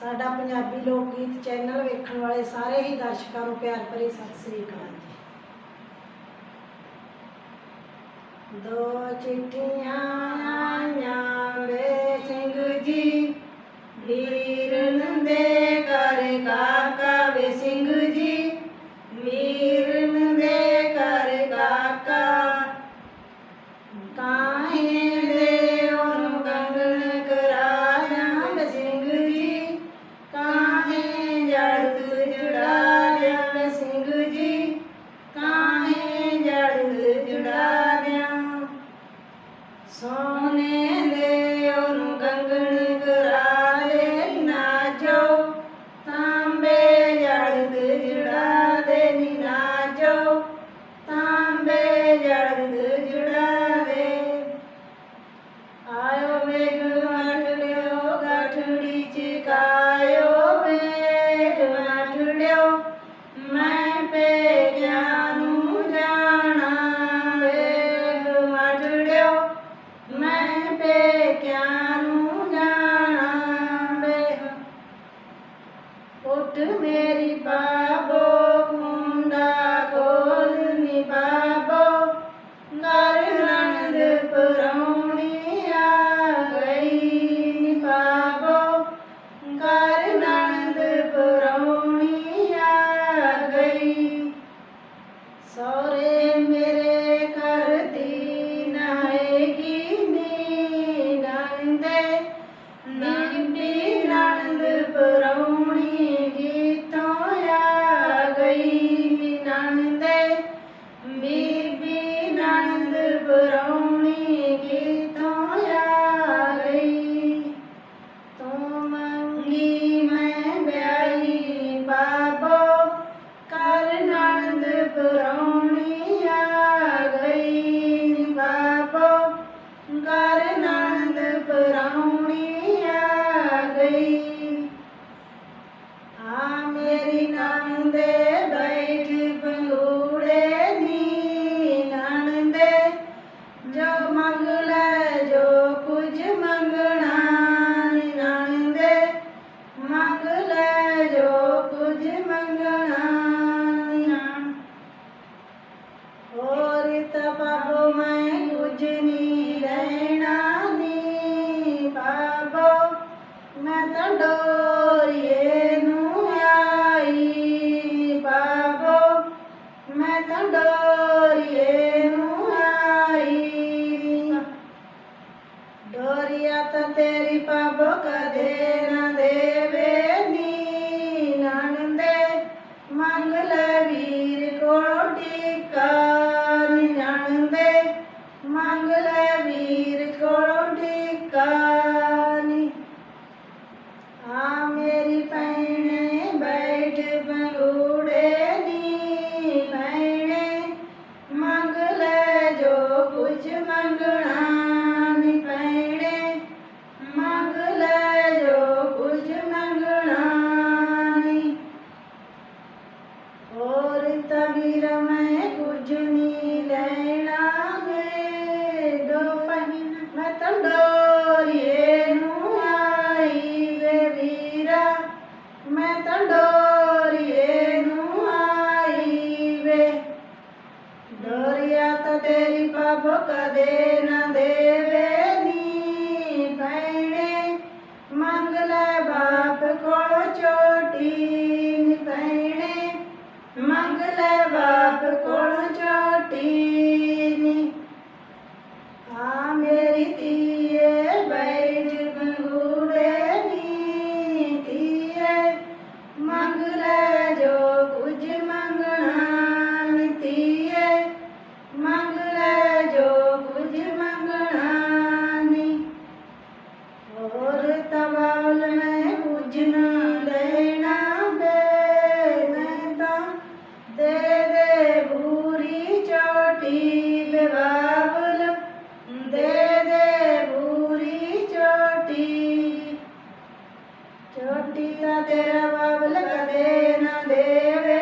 ਸਾਡਾ ਪੰਜਾਬੀ ਲੋਕ ਗੀਤ ਚੈਨਲ ਵੇਖਣ ਵਾਲੇ ਸਾਰੇ ਹੀ ਦਰਸ਼ਕਾਂ ਨੂੰ ਪਿਆਰ ਭਰੀ ਸਤਿ ਸ੍ਰੀ ਅਕਾਲ ਜੀ। ਦੋ ਚਿੱਠੀਆਂ ਆਈਆਂ ਵੇ ਸਿੰਘ ਜੀ, ਵੀਰ ਨੰਦੇ ਕਰ ਕਾਕਾ सोने दे ਕੁਝ ਮੰਗਣਾ ਨਿਨਾਣ ਦੇ ਮੰਗ ਲੈ ਜੋ ਕੁਝ ਮੰਗਣਾ ਨਿਨਾਣ ਹੋਰ ਤਬਹੁ ਮੈਂ ਕੁਝ ਨਹੀਂ ਮੰਗ ਲੈ ਵੀਰ ਕੋਲ। ਡੋਰੀਆ ਤਾਂ ਤੇਰੀ ਬਾਬੋ ਕਦੇ ਨਾ ਦੇਵੇ ਨੀ ਭੈਣੇ ਮੰਗ ਲੈ ਬਾਪ ਕੋਲੋਂ ਚੋ ਛੋਟੀਆਂ ਤੇਰਾ ਬਾਬਲ ਕਦੇ ਨਾ ਦੇਵੇ।